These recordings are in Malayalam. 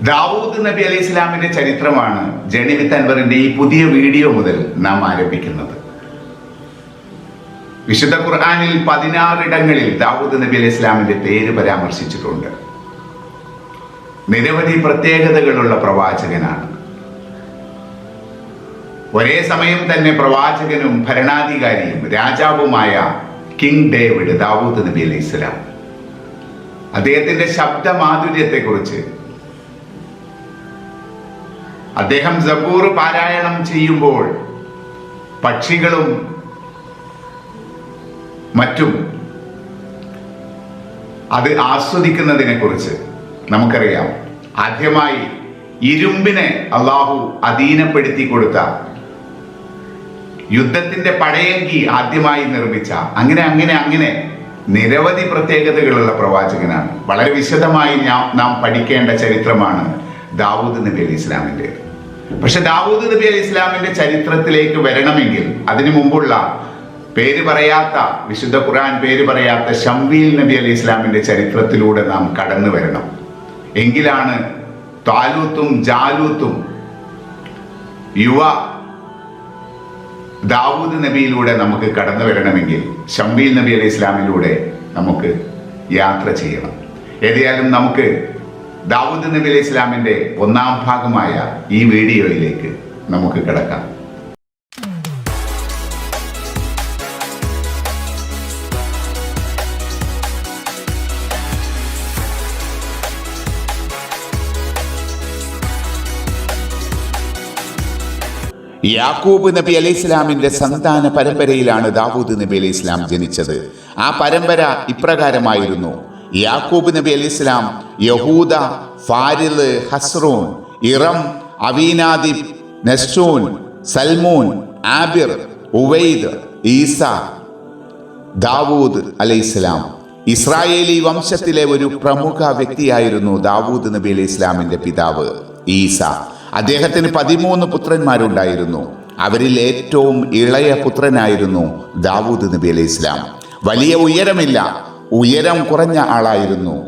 ദാവൂദ് നബി അലൈഹി ഇസ്ലാമിന്റെ ചരിത്രമാണ് ജണി വിത്ത് അൻവറിന്റെ ഈ പുതിയ വീഡിയോ മുതൽ നാം ആരംഭിക്കുന്നത്. വിശുദ്ധ ഖുർആാനിൽ പതിനാറിടങ്ങളിൽ ദാവൂദ് നബി അലൈഹി ഇസ്ലാമിന്റെ പേര് പരാമർശിച്ചിട്ടുണ്ട്. നിരവധി പ്രത്യേകതകളുള്ള പ്രവാചകനാണ്. ഒരേ സമയം തന്നെ പ്രവാചകനും ഭരണാധികാരിയും രാജാവുമായ കിങ് ഡേവിഡ് ദാവൂദ് നബി അലൈഹി ഇസ്ലാം അദ്ദേഹത്തിന്റെ ശബ്ദമാധുര്യത്തെക്കുറിച്ച് അദ്ദേഹം സബൂർ പാരായണം ചെയ്യുമ്പോൾ പക്ഷികളും മറ്റും അത് ആസ്വദിക്കുന്നതിനെ കുറിച്ച് നമുക്കറിയാം. ആദ്യമായി ഇരുമ്പിനെ അള്ളാഹു അധീനപ്പെടുത്തി കൊടുത്ത യുദ്ധത്തിന്റെ പടയങ്കി ആദ്യമായി നിർമ്മിച്ച അങ്ങനെ അങ്ങനെ അങ്ങനെ നിരവധി പ്രത്യേകതകളുള്ള പ്രവാചകനാണ്. വളരെ വിശദമായി ഞാൻ നാം പഠിക്കേണ്ട ചരിത്രമാണ് ദാവൂദ് നബി അലി ഇസ്ലാമിന്റെ പക്ഷെ ദാവൂദ് നബി അലി ഇസ്ലാമിന്റെ ചരിത്രത്തിലേക്ക് വരണമെങ്കിൽ അതിനു മുമ്പുള്ള പേര് പറയാത്ത വിശുദ്ധ ഖുർആൻ പേര് പറയാത്ത ഷംവീൽ നബി അലി ഇസ്ലാമിന്റെ ചരിത്രത്തിലൂടെ നാം കടന്നു വരണം. എങ്കിലാണ് താലൂത്തും ജാലൂത്തും യുവ ദാവൂദ് നബിയിലൂടെ നമുക്ക് കടന്നു വരണമെങ്കിൽ ഷംവീൽ നബി അലി ഇസ്ലാമിലൂടെ നമുക്ക് യാത്ര ചെയ്യണം. ഏതായാലും നമുക്ക് ദാവൂദ് നബി അലൈഹി ഇസ്ലാമിന്റെ ഒന്നാം ഭാഗമായ ഈ വീഡിയോയിലേക്ക് നമുക്ക് കിടക്കാം. യാക്കൂബ് നബി അലൈഹി ഇസ്ലാമിന്റെ സന്താന പരമ്പരയിലാണ് ദാവൂദ് നബി അലൈഹി ഇസ്ലാം ജനിച്ചത്. ആ പരമ്പര ഇപ്രകാരമായിരുന്നു. യാക്കൂബ് നബി അലി ഇസ്ലാം യഹൂദ ഫാരിദ് ഹസ്റൂൻ ഇറം അവീനാദി നെസ്റ്റൂൻ സൽമൂൻ ആബിർ ഉവൈദ് ഈസ ദാവൂദ് അലൈഹിസ്ലാം ഇസ്രായേലി വംശത്തിലെ ഒരു പ്രമുഖ വ്യക്തിയായിരുന്നു ദാവൂദ് നബി അലൈഹി ഇസ്ലാമിന്റെ പിതാവ് ഈസ. അദ്ദേഹത്തിന് പതിമൂന്ന് പുത്രന്മാരുണ്ടായിരുന്നു. അവരിൽ ഏറ്റവും ഇളയ പുത്രനായിരുന്നു ദാവൂദ് നബി അലൈഹി ഇസ്ലാം വലിയ ഉയരമില്ല. ഉയരം കുറഞ്ഞ ആളായിരുന്നു.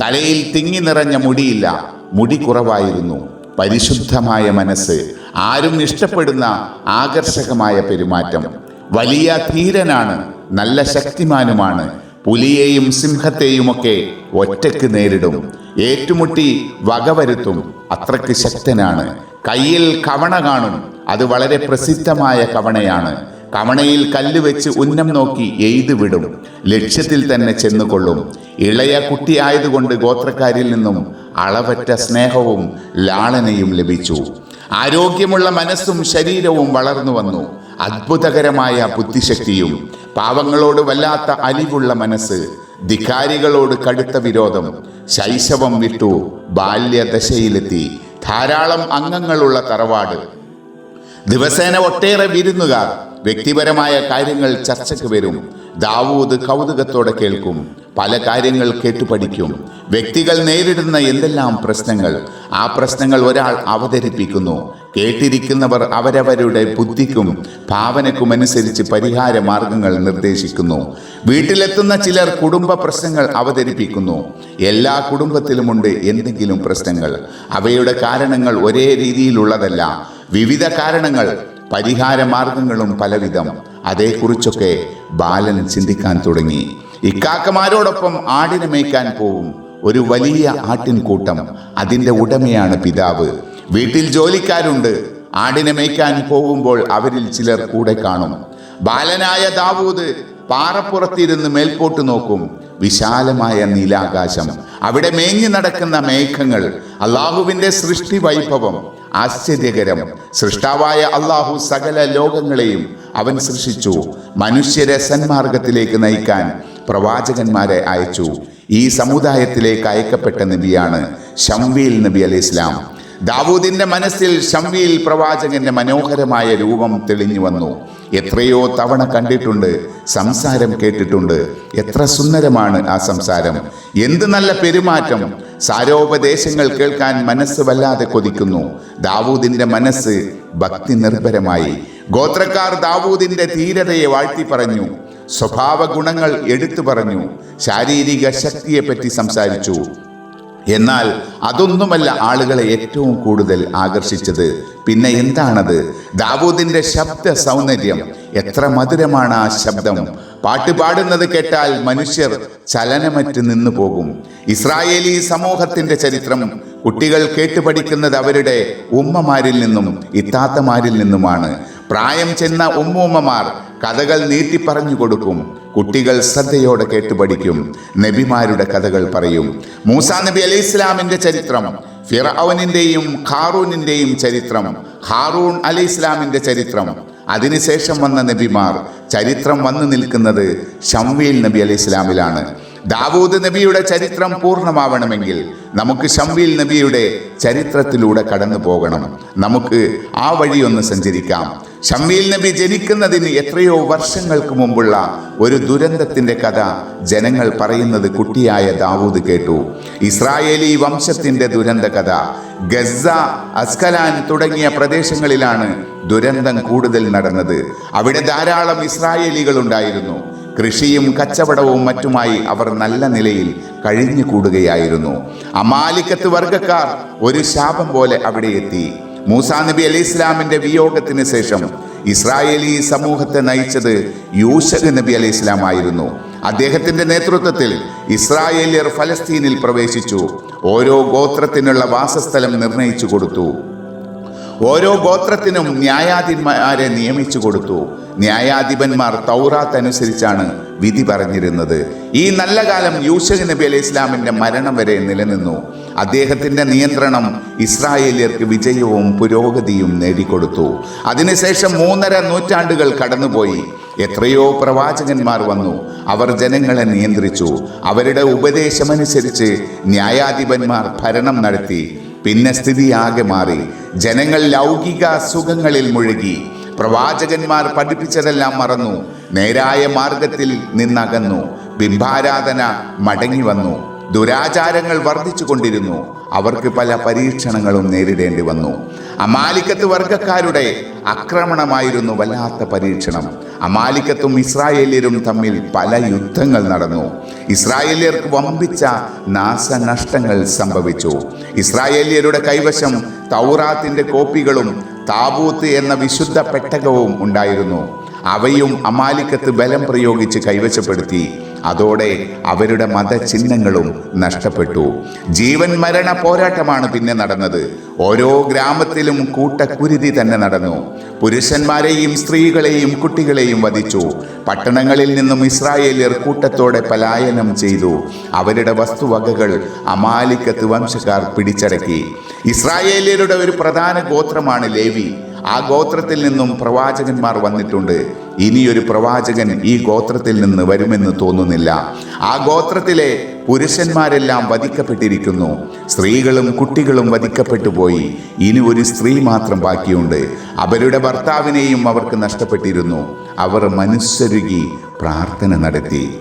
തലയിൽ തിങ്ങി നിറഞ്ഞ മുടിയില്ല. മുടി കുറവായിരുന്നു. പരിശുദ്ധമായ മനസ്സ് ആരും ഇഷ്ടപ്പെടുന്ന ആകർഷകമായ പെരുമാറ്റം. വലിയ ധീരനാണ് നല്ല ശക്തിമാനുമാണ്. പുലിയെയും സിംഹത്തെയുമൊക്കെ ഒറ്റയ്ക്ക് നേരിടും. ഏറ്റുമുട്ടി വകവരുത്തും അത്രയ്ക്ക് ശക്തനാണ്. കയ്യിൽ കവണ കാണും. അത് വളരെ പ്രസിദ്ധമായ കവണയാണ്. കവണയിൽ കല്ല് വെച്ച് ഉന്നം നോക്കി എയ്തു വിടും. ലക്ഷ്യത്തിൽ തന്നെ ചെന്നുകൊള്ളും. ഇളയ കുട്ടിയായതുകൊണ്ട് ഗോത്രക്കാരിൽ നിന്നും അളവറ്റ സ്നേഹവും ലാളനയും ലഭിച്ചു. ആരോഗ്യമുള്ള മനസ്സും ശരീരവും വളർന്നു വന്നു. അത്ഭുതകരമായ ബുദ്ധിശക്തിയും പാവങ്ങളോട് വല്ലാത്ത അലിവുള്ള മനസ്സ് ധിക്കാരികളോട് കടുത്ത വിരോധം ശൈശവം വിട്ടു ബാല്യദശയിലെത്തി. ധാരാളം അംഗങ്ങളുള്ള തറവാട് ദിവസേന ഒട്ടേറെ വിരുന്നുകാർ വ്യക്തിപരമായ കാര്യങ്ങൾ ചർച്ചയ്ക്ക് വരും. ദാവൂദ് കൗതുകത്തോടെ കേൾക്കും. പല കാര്യങ്ങൾ കേട്ടു പഠിക്കും. വ്യക്തികൾ നേരിടുന്ന എന്തെല്ലാം പ്രശ്നങ്ങൾ ആ പ്രശ്നങ്ങൾ ഒരാൾ അവതരിപ്പിക്കുന്നു. കേട്ടിരിക്കുന്നവർ അവരവരുടെ ബുദ്ധിക്കും ഭാവനക്കുമനുസരിച്ച് പരിഹാര മാർഗങ്ങൾ നിർദ്ദേശിക്കുന്നു. വീട്ടിലെത്തുന്ന ചിലർ കുടുംബ പ്രശ്നങ്ങൾ അവതരിപ്പിക്കുന്നു. എല്ലാ കുടുംബത്തിലുമുണ്ട് എന്തെങ്കിലും പ്രശ്നങ്ങൾ. അവയുടെ കാരണങ്ങൾ ഒരേ രീതിയിലുള്ളതല്ല. വിവിധ കാരണങ്ങൾ പരിഹാര മാർഗങ്ങളും പലവിധം. അതേക്കുറിച്ചൊക്കെ ബാലൻ ചിന്തിക്കാൻ തുടങ്ങി. ഇക്കാക്കമാരോടൊപ്പം ആടിനെ മേയ്ക്കാൻ പോവും. ഒരു വലിയ ആട്ടിൻകൂട്ടം അതിന്റെ ഉടമയാണ് പിതാവ്. വീട്ടിൽ ജോലിക്കാരുണ്ട്. ആടിനെ മേയ്ക്കാൻ പോകുമ്പോൾ അവരിൽ ചിലർ കൂടെ കാണും. ബാലനായ ദാവൂദ് പാറപ്പുറത്തിരുന്ന് മേൽപോട്ട് നോക്കും. വിശാലമായ നീലാകാശം. അവിടെ മേഞ്ഞു നടക്കുന്ന മേഘങ്ങൾ. അള്ളാഹുവിന്റെ സൃഷ്ടി വൈഭവം. ആശ്ചര്യകരം. സൃഷ്ടാവായ അള്ളാഹു സകല ലോകങ്ങളെയും അവൻ സൃഷ്ടിച്ചു. മനുഷ്യരെ സന്മാർഗത്തിലേക്ക് നയിക്കാൻ പ്രവാചകന്മാരെ അയച്ചു. ഈ സമുദായത്തിലേക്ക് അയക്കപ്പെട്ട നബിയാണ് ഷംവീൽ നബി അലി ഇസ്ലാം. ദാവൂദിന്റെ മനസ്സിൽ ഷംവീൽ പ്രവാചകന്റെ മനോഹരമായ രൂപം തെളിഞ്ഞു വന്നു. എത്രയോ തവണ കണ്ടിട്ടുണ്ട് സംസാരം കേട്ടിട്ടുണ്ട്. എത്ര സുന്ദരമാണ് ആ സംസാരം. എന്ത് നല്ല പെരുമാറ്റം. സാരോപദേശങ്ങൾ കേൾക്കാൻ മനസ്സ് വല്ലാതെ കൊതിക്കുന്നു. ദാവൂദിന്റെ മനസ്സ് ഭക്തി നിർഭരമായി ഗോത്രക്കാർ ദാവൂദിന്റെ ധീരതയെ വാഴ്ത്തി പറഞ്ഞു സ്വഭാവ ഗുണങ്ങൾ എടുത്തു പറഞ്ഞു ശാരീരിക ശക്തിയെപ്പറ്റി സംസാരിച്ചു. എന്നാൽ അതൊന്നുമല്ല ആളുകളെ ഏറ്റവും കൂടുതൽ ആകർഷിച്ചത്. പിന്നെ എന്താണത്? ദാവൂദിന്റെ ശബ്ദ സൗന്ദര്യം. എത്ര മധുരമാണ് ആ ശബ്ദം. പാട്ട് പാടുന്നത് കേട്ടാൽ മനുഷ്യർ ചലനമറ്റ് നിന്നു പോകും. ഇസ്രായേലി സമൂഹത്തിന്റെ ചരിത്രം കുട്ടികൾ കേട്ടുപഠിക്കുന്നത് അവരുടെ ഉമ്മമാരിൽ നിന്നും ഇത്താത്തമാരിൽ നിന്നുമാണ്. പ്രായം ചെന്ന ഉമ്മൂമ്മമാർ കഥകൾ നീട്ടി പറഞ്ഞു കൊടുക്കും. കുട്ടികൾ ശ്രദ്ധയോടെ കേട്ടു പഠിക്കും. നബിമാരുടെ കഥകൾ പറയും. മൂസാ നബി അലി ഇസ്ലാമിന്റെ ചരിത്രം ഫിറൌനിന്റെയും ഖാറൂനിന്റെയും ചരിത്രം ഹാറൂൺ അലി ഇസ്ലാമിന്റെ ചരിത്രം. അതിനുശേഷം വന്ന നബിമാർ ചരിത്രം വന്നു നിൽക്കുന്നത് ഷംവീൽ നബി അലി ഇസ്ലാമിലാണ്. ദാവൂദ് നബിയുടെ ചരിത്രം പൂർണമാവണമെങ്കിൽ നമുക്ക് ഷംവീൽ നബിയുടെ ചരിത്രത്തിലൂടെ കടന്നു പോകണം നമുക്ക് ആ വഴി ഒന്ന് സഞ്ചരിക്കാം. ഷംവീൽ നബി ജനിക്കുന്നതിന് എത്രയോ വർഷങ്ങൾക്ക് മുമ്പുള്ള ഒരു ദുരന്തത്തിന്റെ കഥ ജനങ്ങൾ പറയുന്നത് കുട്ടിയായ ദാവൂദ് കേട്ടു. ഇസ്രായേലി വംശത്തിന്റെ ദുരന്ത കഥ. ഗസ അസ്കലാൻ തുടങ്ങിയ പ്രദേശങ്ങളിലാണ് ദുരന്തം കൂടുതൽ നടന്നത്. അവിടെ ധാരാളം ഇസ്രായേലികൾ ഉണ്ടായിരുന്നു. കൃഷിയും കച്ചവടവും മറ്റുമായി അവർ നല്ല നിലയിൽ കഴിഞ്ഞുകൂടുകയായിരുന്നു. അമാലിക്കത്ത് വർഗക്കാർ ഒരു ശാപം പോലെ അവിടെ എത്തി. മൂസാ നബി അലി ഇസ്ലാമിന്റെ വിയോഗത്തിന് ശേഷം ഇസ്രായേലി സമൂഹത്തെ നയിച്ചത് യൂസഫ് നബി അലി ഇസ്ലാം ആയിരുന്നു. അദ്ദേഹത്തിന്റെ നേതൃത്വത്തിൽ ഇസ്രായേലിയർ ഫലസ്തീനിൽ പ്രവേശിച്ചു. ഓരോ ഗോത്രത്തിനുള്ള വാസസ്ഥലം നിർണയിച്ചു കൊടുത്തു. ഓരോ ഗോത്രത്തിനും ന്യായാധിപന്മാരെ നിയമിച്ചു കൊടുത്തു. ന്യായാധിപന്മാർ തൗറാത്ത് അനുസരിച്ചാണ് വിധി പറഞ്ഞിരുന്നത്. ഈ നല്ല കാലം യൂഷക് നബി അലൈഹി ഇസ്ലാമിന്റെ മരണം വരെ നിലനിന്നു. അദ്ദേഹത്തിന്റെ നിയന്ത്രണം ഇസ്രായേലിയർക്ക് വിജയവും പുരോഗതിയും നേടിക്കൊടുത്തു. അതിനുശേഷം മൂന്നര നൂറ്റാണ്ടുകൾ കടന്നുപോയി. എത്രയോ പ്രവാചകന്മാർ വന്നു. അവർ ജനങ്ങളെ നിയന്ത്രിച്ചു. അവരുടെ ഉപദേശമനുസരിച്ച് ന്യായാധിപന്മാർ ഭരണം നടത്തി. പിന്നെ ആകെ മാറി. ജനങ്ങൾ ലൗകിക സുഖങ്ങളിൽ മുഴുകി. പ്രവാചകന്മാർ പഠിപ്പിച്ചതെല്ലാം മറന്നു. നേരായ മാർഗത്തിൽ നിന്നകന്നു. ബിംബാരാധന മടങ്ങി വന്നു. ദുരാചാരങ്ങൾ വർദ്ധിച്ചു കൊണ്ടിരുന്നു. അവർക്ക് പല പരീക്ഷണങ്ങളും നേരിടേണ്ടി വന്നു. അമാലിക്കത്ത് വർഗക്കാരുടെ ആക്രമണമായിരുന്നു വല്ലാത്ത പരീക്ഷണം. അമാലിക്കത്തും ഇസ്രായേല്യരും തമ്മിൽ പല യുദ്ധങ്ങൾ നടന്നു. ഇസ്രായേല്യർക്ക് വമ്പിച്ച നാശനഷ്ടങ്ങൾ സംഭവിച്ചു. ഇസ്രായേല്യരുടെ കൈവശം തൗറാത്തിന്റെ കോപ്പികളും താബൂത്ത് എന്ന വിശുദ്ധ പെട്ടകവും ഉണ്ടായിരുന്നു. അവയും അമാലിക്കത്ത് ബലം പ്രയോഗിച്ച് കൈവശപ്പെടുത്തി. അതോടെ അവരുടെ മതചിഹ്നങ്ങളും നഷ്ടപ്പെട്ടു. ജീവൻ മരണ പോരാട്ടമാണ് പിന്നെ നടന്നത്. ഓരോ ഗ്രാമത്തിലും കൂട്ടക്കുരുതി തന്നെ നടന്നു. പുരുഷന്മാരെയും സ്ത്രീകളെയും കുട്ടികളെയും വധിച്ചു. പട്ടണങ്ങളിൽ നിന്നും ഇസ്രായേലിയർ കൂട്ടത്തോടെ പലായനം ചെയ്തു. അവരുടെ വസ്തുവകകൾ അമാലിക്കത്ത് വംശക്കാർ പിടിച്ചടക്കി. ഇസ്രായേലിയരുടെ ഒരു പ്രധാന ഗോത്രമാണ് ലേവി. ആ ഗോത്രത്തിൽ നിന്നും പ്രവാചകന്മാർ വന്നിട്ടുണ്ട്. ഇനിയൊരു പ്രവാചകൻ ഈ ഗോത്രത്തിൽ നിന്ന് വരുമെന്ന് തോന്നുന്നില്ല. ആ ഗോത്രത്തിലെ പുരുഷന്മാരെല്ലാം വധിക്കപ്പെട്ടിരിക്കുന്നു. സ്ത്രീകളും കുട്ടികളും വധിക്കപ്പെട്ടു പോയി. ഇനി ഒരു സ്ത്രീ മാത്രം ബാക്കിയുണ്ട്. അവരുടെ ഭർത്താവിനെയും അവർക്ക് നഷ്ടപ്പെട്ടിരുന്നു. അവർ മനുഷ്യരുകി പ്രാർത്ഥന നടത്തി.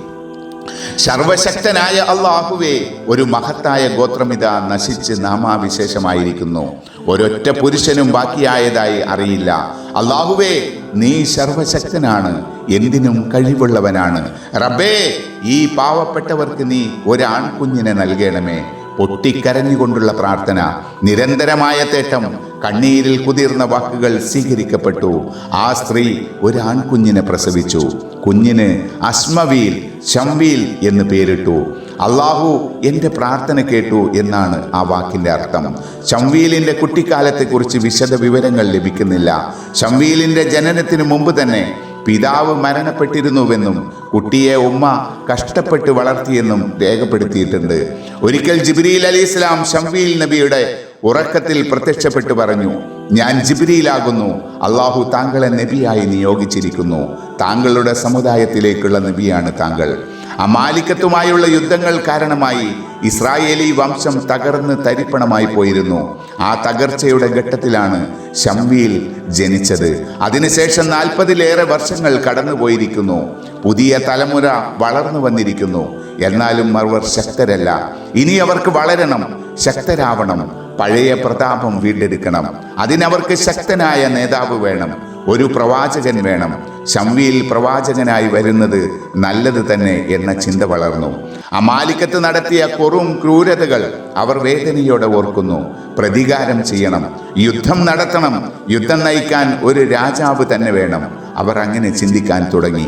സർവശക്തനായ അള്ളാഹുവേ ഒരു മഹത്തായ ഗോത്രമിത നശിച്ച് നാമാവിശേഷമായിരിക്കുന്നു. ഒരൊറ്റ പുരുഷനും ബാക്കിയായതായി അറിയില്ല. അള്ളാഹുവേ നീ സർവശക്തനാണ് എന്തിനും കഴിവുള്ളവനാണ്. റബ്ബേ ഈ പാവപ്പെട്ടവർക്ക് നീ ഒരാൺകുഞ്ഞിനെ നൽകണമേ. പൊട്ടിക്കരഞ്ഞുകൊണ്ടുള്ള പ്രാർത്ഥന നിരന്തരമായ തേട്ടം കണ്ണീരിൽ കുതിർന്ന വാക്കുകൾ സ്വീകരിക്കപ്പെട്ടു. ആ സ്ത്രീ ഒരു ആൺകുഞ്ഞിനെ പ്രസവിച്ചു. കുഞ്ഞിന് അസ്മവീൽ ശംവീൽ എന്ന് പേരിട്ടു. അള്ളാഹു എന്റെ പ്രാർത്ഥന കേട്ടു എന്നാണ് ആ വാക്കിന്റെ അർത്ഥം. ശംവീലിന്റെ കുട്ടിക്കാലത്തെക്കുറിച്ച് വിശദ വിവരങ്ങൾ ലഭിക്കുന്നില്ല. ശംവീലിന്റെ ജനനത്തിന് മുമ്പ് തന്നെ പിതാവ് മരണപ്പെട്ടിരുന്നുവെന്നും കുട്ടിയെ ഉമ്മ കഷ്ടപ്പെട്ട് വളർത്തിയെന്നും രേഖപ്പെടുത്തിയിട്ടുണ്ട്. ഒരിക്കൽ ജിബ്രീൽ അലി ഇസ്ലാം ഷംവീൽ നബിയുടെ ഉറക്കത്തിൽ പ്രത്യക്ഷപ്പെട്ടു പറഞ്ഞു ഞാൻ ജിബിരിയിലാകുന്നു അള്ളാഹു താങ്കളെ നബിയായി നിയോഗിച്ചിരിക്കുന്നു. താങ്കളുടെ സമുദായത്തിലേക്കുള്ള നബിയാണ് താങ്കൾ. അമാലിക്കത്തുമായുള്ള യുദ്ധങ്ങൾ കാരണമായി ഇസ്രായേലി വംശം തകർന്ന് തരിപ്പണമായി പോയിരുന്നു. ആ തകർച്ചയുടെ ഘട്ടത്തിലാണ് ശംവിയിൽ ജനിച്ചത്. അതിനുശേഷം നാൽപ്പതിലേറെ വർഷങ്ങൾ കടന്നുപോയിരിക്കുന്നു. പുതിയ തലമുറ വളർന്നു വന്നിരിക്കുന്നു. എന്നാലും അവർ ശക്തരല്ല. ഇനി അവർക്ക് വളരണം ശക്തരാവണം. പഴയ പ്രതാപം വീണ്ടെടുക്കണം. അതിനവർക്ക് ശക്തനായ നേതാവ് വേണം. ഒരു പ്രവാചകൻ വേണം. ശംവിയിൽ പ്രവാചകനായി വരുന്നത് നല്ലത് തന്നെ എന്ന ചിന്ത വളർന്നു. അമാലിക്കത്ത് നടത്തിയ കൊറും ക്രൂരതകൾ അവർ വേദനയോടെ ഓർക്കുന്നു. പ്രതികാരം ചെയ്യണം. യുദ്ധം നടത്തണം. യുദ്ധം നയിക്കാൻ ഒരു രാജാവ് തന്നെ വേണം. അവർ അങ്ങനെ ചിന്തിക്കാൻ തുടങ്ങി.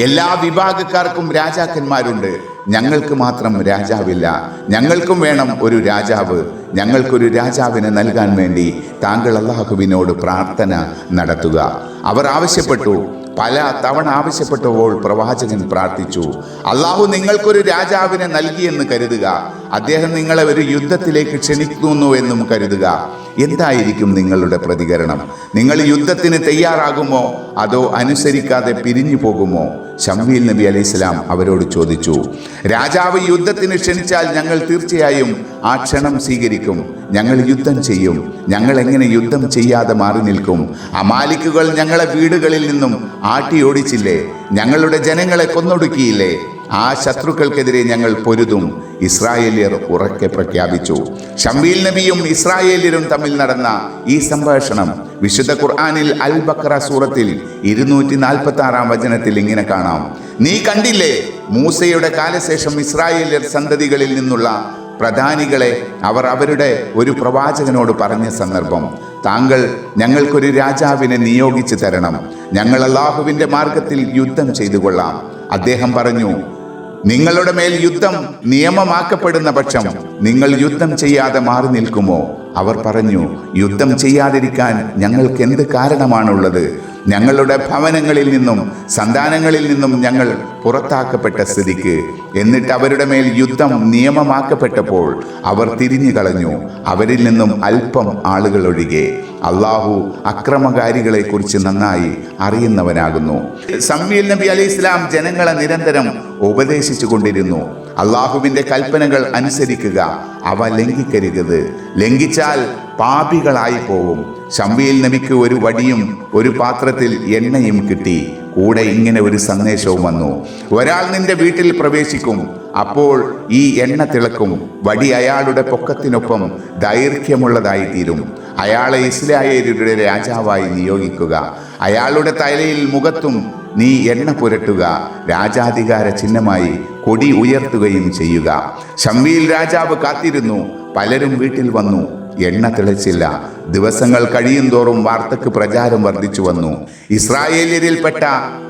എല്ലാ വിഭാഗക്കാർക്കും രാജാക്കന്മാരുണ്ട്. ഞങ്ങൾക്ക് മാത്രം രാജാവില്ല. ഞങ്ങൾക്കും വേണം ഒരു രാജാവ്. ഞങ്ങൾക്കൊരു രാജാവിനെ നൽകാൻ വേണ്ടി താങ്കൾ അള്ളാഹുവിനോട് പ്രാർത്ഥന നടത്തുക. അവർ ആവശ്യപ്പെട്ടു. പല തവണ ആവശ്യപ്പെട്ടപ്പോൾ പ്രവാചകൻ പ്രാർത്ഥിച്ചു. അള്ളാഹു നിങ്ങൾക്കൊരു രാജാവിനെ നൽകിയെന്ന് കരുതുക. അദ്ദേഹം നിങ്ങളെ ഒരു യുദ്ധത്തിലേക്ക് ക്ഷണിക്കുന്നു എന്നും കരുതുക. എന്തായിരിക്കും നിങ്ങളുടെ പ്രതികരണം? നിങ്ങൾ യുദ്ധത്തിന് തയ്യാറാകുമോ? അതോ അനുസരിക്കാതെ പിരിഞ്ഞു പോകുമോ? ഷംവീൽ നബി അലൈഹി സ്വലാം അവരോട് ചോദിച്ചു. രാജാവ് യുദ്ധത്തിന് ക്ഷണിച്ചാൽ ഞങ്ങൾ തീർച്ചയായും ആ ക്ഷണം സ്വീകരിക്കും. ഞങ്ങൾ യുദ്ധം ചെയ്യും. ഞങ്ങൾ എങ്ങനെ യുദ്ധം ചെയ്യാതെ മാറി നിൽക്കും? അമാലിക്കുകൾ ഞങ്ങളെ വീടുകളിൽ നിന്നും ആട്ടി ഓടിച്ചില്ലേ ഞങ്ങളുടെ ജനങ്ങളെ കൊന്നൊടുക്കിയില്ലേ? ആ ശത്രുക്കൾക്കെതിരെ ഞങ്ങൾ പൊരുതും. ഇസ്രായേലിയർ ഉറക്കെ പ്രഖ്യാപിച്ചു. ഷംബീൽ നബിയും ഇസ്രായേലിയരും തമ്മിൽ നടന്ന ഈ സംഭാഷണം വിശുദ്ധ ഖുർആാനിൽ അൽ ബക്ര സൂറത്തിൽ ഇരുന്നൂറ്റി നാൽപ്പത്തി ആറാം വചനത്തിൽ ഇങ്ങനെ കാണാം. നീ കണ്ടില്ലേ? മൂസയുടെ കാലശേഷം ഇസ്രായേലിയർ സന്തതികളിൽ നിന്നുള്ള പ്രധാനികളെ അവർ അവരുടെ ഒരു പ്രവാചകനോട് പറഞ്ഞ സന്ദർഭം. താങ്കൾ ഞങ്ങൾക്കൊരു രാജാവിനെ നിയോഗിച്ചു തരണം. ഞങ്ങൾ അള്ളാഹുവിന്റെ മാർഗത്തിൽ യുദ്ധം ചെയ്തു കൊള്ളാം അദ്ദേഹം പറഞ്ഞു നിങ്ങളുടെ മേൽ യുദ്ധം നിയമമാക്കപ്പെടുന്ന പക്ഷം നിങ്ങൾ യുദ്ധം ചെയ്യാതെ മാറി നിൽക്കുമോ? അവർ പറഞ്ഞു യുദ്ധം ചെയ്യാതിരിക്കാൻ ഞങ്ങൾക്ക് എന്ത് കാരണമാണുള്ളത്? ഞങ്ങളുടെ ഭവനങ്ങളിൽ നിന്നും സന്താനങ്ങളിൽ നിന്നും ഞങ്ങൾ പുറത്താക്കപ്പെട്ട സ്ഥിതിക്ക്. എന്നിട്ട് അവരുടെ മേൽ യുദ്ധം നിയമമാക്കപ്പെട്ടപ്പോൾ അവർ തിരിഞ്ഞു കളഞ്ഞു അവരിൽ നിന്നും അല്പം ആളുകൾ ഒഴികെ അള്ളാഹു അക്രമകാരികളെ കുറിച്ച് നന്നായി അറിയുന്നവനാകുന്നു. സംവീൽ നബി അലി ഇസ്ലാം ജനങ്ങളെ നിരന്തരം ഉപദേശിച്ചു കൊണ്ടിരുന്നു. അള്ളാഹുവിന്റെ കൽപ്പനകൾ അനുസരിക്കുക അവ ലംഘിക്കരുത്. ലംഘിച്ചാൽ പാപികളായി പോവും. ശമ്പിയിൽ നബിക്ക് ഒരു വടിയും ഒരു പാത്രത്തിൽ എണ്ണയും കിട്ടി. കൂടെ ഇങ്ങനെ ഒരു സന്ദേശവും വന്നു. ഒരാൾ നിന്റെ വീട്ടിൽ പ്രവേശിക്കും. അപ്പോൾ ഈ എണ്ണ തിളക്കും. വടി അയാളുടെ പൊക്കത്തിനൊപ്പം ദൈർഘ്യമുള്ളതായി തീരും അയാളെ ഇസ്രായേലിയുടെ രാജാവായി നിയോഗിക്കുക. അയാളുടെ തലയിൽ മുഖത്തും നീ എണ്ണ പുരട്ടുക. രാജാധികാര ചിഹ്നമായി കൊടി ഉയർത്തുകയും ചെയ്യുക. ഷംവീൽ രാജാവ് കാത്തിരുന്നു. പലരും വീട്ടിൽ വന്നു. എണ്ണ തിളച്ചില്ല. ദിവസങ്ങൾ കഴിയും തോറും വാർത്തക്ക് പ്രചാരം വർദ്ധിച്ചു വന്നു. ഇസ്രായേലിയരിൽപ്പെട്ട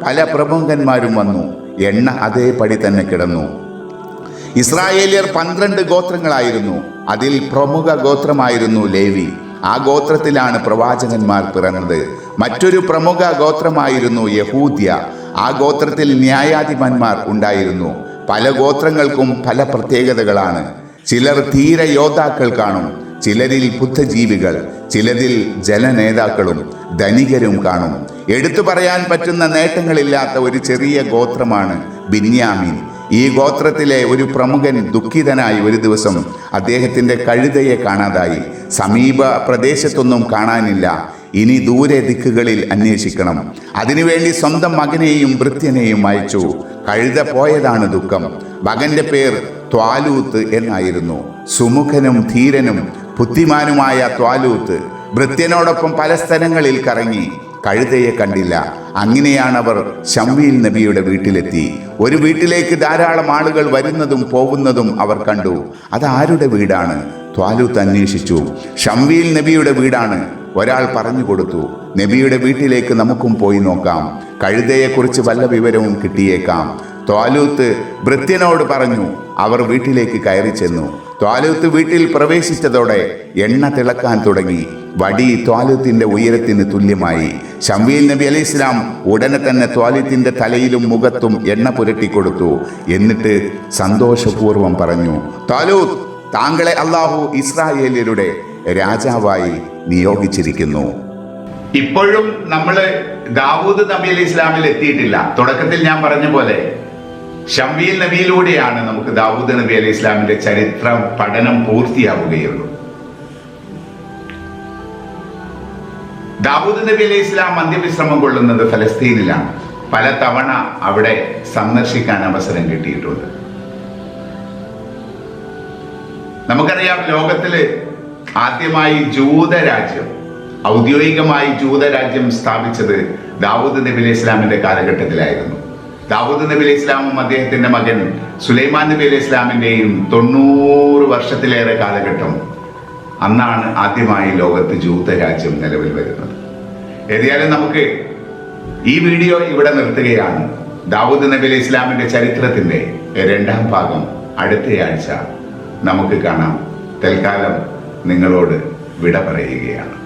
പല പ്രമുഖന്മാരും വന്നു. എണ്ണ അതേപടി തന്നെ കിടന്നു. ഇസ്രായേലിയർ പന്ത്രണ്ട് ഗോത്രങ്ങളായിരുന്നു. അതിൽ പ്രമുഖ ഗോത്രമായിരുന്നു ലേവി. ആ ഗോത്രത്തിലാണ് പ്രവാചകന്മാർ പിറന്നത്. മറ്റൊരു പ്രമുഖ ഗോത്രമായിരുന്നു യഹൂദ്യ. ആ ഗോത്രത്തിൽ ന്യായാധിപന്മാർ ഉണ്ടായിരുന്നു. പല ഗോത്രങ്ങൾക്കും പല പ്രത്യേകതകളാണ്. ചിലർ ധീര യോദ്ധാക്കൾ കാണും ചിലരിൽ ബുദ്ധജീവികൾ ചിലരിൽ ജലനേതാക്കളും ധനികരും കാണും. എടുത്തു പറയാൻ പറ്റുന്ന നേട്ടങ്ങളില്ലാത്ത ഒരു ചെറിയ ഗോത്രമാണ് ബിന്യാമീൻ. ഈ ഗോത്രത്തിലെ ഒരു പ്രമുഖൻ ദുഃഖിതനായി ഒരു ദിവസം അദ്ദേഹത്തിന്റെ കഴുതയെ കാണാതായി. സമീപ പ്രദേശത്തൊന്നും കാണാനില്ല. ഇനി ദൂരെ ദിക്കുകളിൽ അന്വേഷിക്കണം. അതിനുവേണ്ടി സ്വന്തം മകനെയും വൃത്യനെയും അയച്ചു. കഴുത പോയതാണ് ദുഃഖം. മകന്റെ പേർ ത്വാലൂത്ത് എന്നായിരുന്നു. സുമുഖനും ധീരനും ബുദ്ധിമാനുമായ ത്വാലൂത്ത്. ഭൃത്യനോടൊപ്പം പല സ്ഥലങ്ങളിൽ കറങ്ങി കഴുതയെ കണ്ടില്ല. അങ്ങനെയാണ് അവർ ഷംവീൽ നബിയുടെ വീട്ടിലെത്തി. ഒരു വീട്ടിലേക്ക് ധാരാളം ആളുകൾ വരുന്നതും പോകുന്നതും അവർ കണ്ടു. അതാരുടെ വീടാണ്? ത്വാലൂത്ത് അന്വേഷിച്ചു. ഷംവീൽ നബിയുടെ വീടാണ്. ഒരാൾ പറഞ്ഞു കൊടുത്തു നബിയുടെ വീട്ടിലേക്ക് നമുക്കും പോയി നോക്കാം. കഴുതയെക്കുറിച്ച് വല്ല വിവരവും കിട്ടിയേക്കാം. ത്വാലൂത്ത് ഭൃത്യനോട് പറഞ്ഞു അവർ വീട്ടിലേക്ക് കയറി ചെന്നു. ത്വാലൂത്ത് വീട്ടിൽ പ്രവേശിച്ചതോടെ എണ്ണ തിളക്കാൻ തുടങ്ങി. വടി ത്വാലൂത്തിന്റെ ഉയരത്തിന് തുല്യമായി. ശംവീൽ നബി അലൈഹി ഇസ്ലാം ഉടനെ തന്നെ ത്വാലൂത്തിന്റെ തലയിലും മുഖത്തും എണ്ണ പുരട്ടിക്കൊടുത്തു എന്നിട്ട് സന്തോഷപൂർവം പറഞ്ഞു ത്വാലൂത്ത് താങ്കളെ അള്ളാഹു ഇസ്രായേലിയരുടെ രാജാവായി നിയോഗിച്ചിരിക്കുന്നു. ഇപ്പോഴും നമ്മൾ ദാവൂദ് നബി അലി ഇസ്ലാമിൽ എത്തിയിട്ടില്ല. തുടക്കത്തിൽ ഞാൻ പറഞ്ഞ പോലെ ഷംവീൽ നബിയിലൂടെയാണ് നമുക്ക് ദാവൂദ് നബി അലി ഇസ്ലാമിന്റെ ചരിത്ര പഠനം പൂർത്തിയാവുകയുള്ളൂ. ദാവൂദ് നബി അലി ഇസ്ലാം അന്ത്യവിശ്രമം കൊള്ളുന്നത് ഫലസ്തീനിലാണ്. പല തവണ അവിടെ സന്ദർശിക്കാൻ അവസരം കിട്ടിയിട്ടുണ്ട്. നമുക്കറിയാം ലോകത്തിൽ ആദ്യമായി ജൂതരാജ്യം ഔദ്യോഗികമായി ജൂതരാജ്യം സ്ഥാപിച്ചത് ദാവൂദ് നബി അലൈഹി ഇസ്ലാമിന്റെ കാലഘട്ടത്തിലായിരുന്നു. ദാവൂദ് നബി അലൈഹി ഇസ്ലാമും അദ്ദേഹത്തിന്റെ മകൻ സുലൈമാൻ നബി അലൈഹി ഇസ്ലാമിന്റെയും തൊണ്ണൂറ് വർഷത്തിലേറെ കാലഘട്ടം അന്നാണ് ആദ്യമായി ലോകത്ത് ജൂതരാജ്യം നിലവിൽ വരുന്നത്. ഏതായാലും നമുക്ക് ഈ വീഡിയോ ഇവിടെ നിർത്തുകയാണ്. ദാവൂദ് നബി അലൈഹി ഇസ്ലാമിന്റെ ചരിത്രത്തിന്റെ രണ്ടാം ഭാഗം അടുത്തയാഴ്ച നമുക്ക് കാണാം. തൽക്കാലം നിങ്ങളോട് വിട പറയുകയാണ്.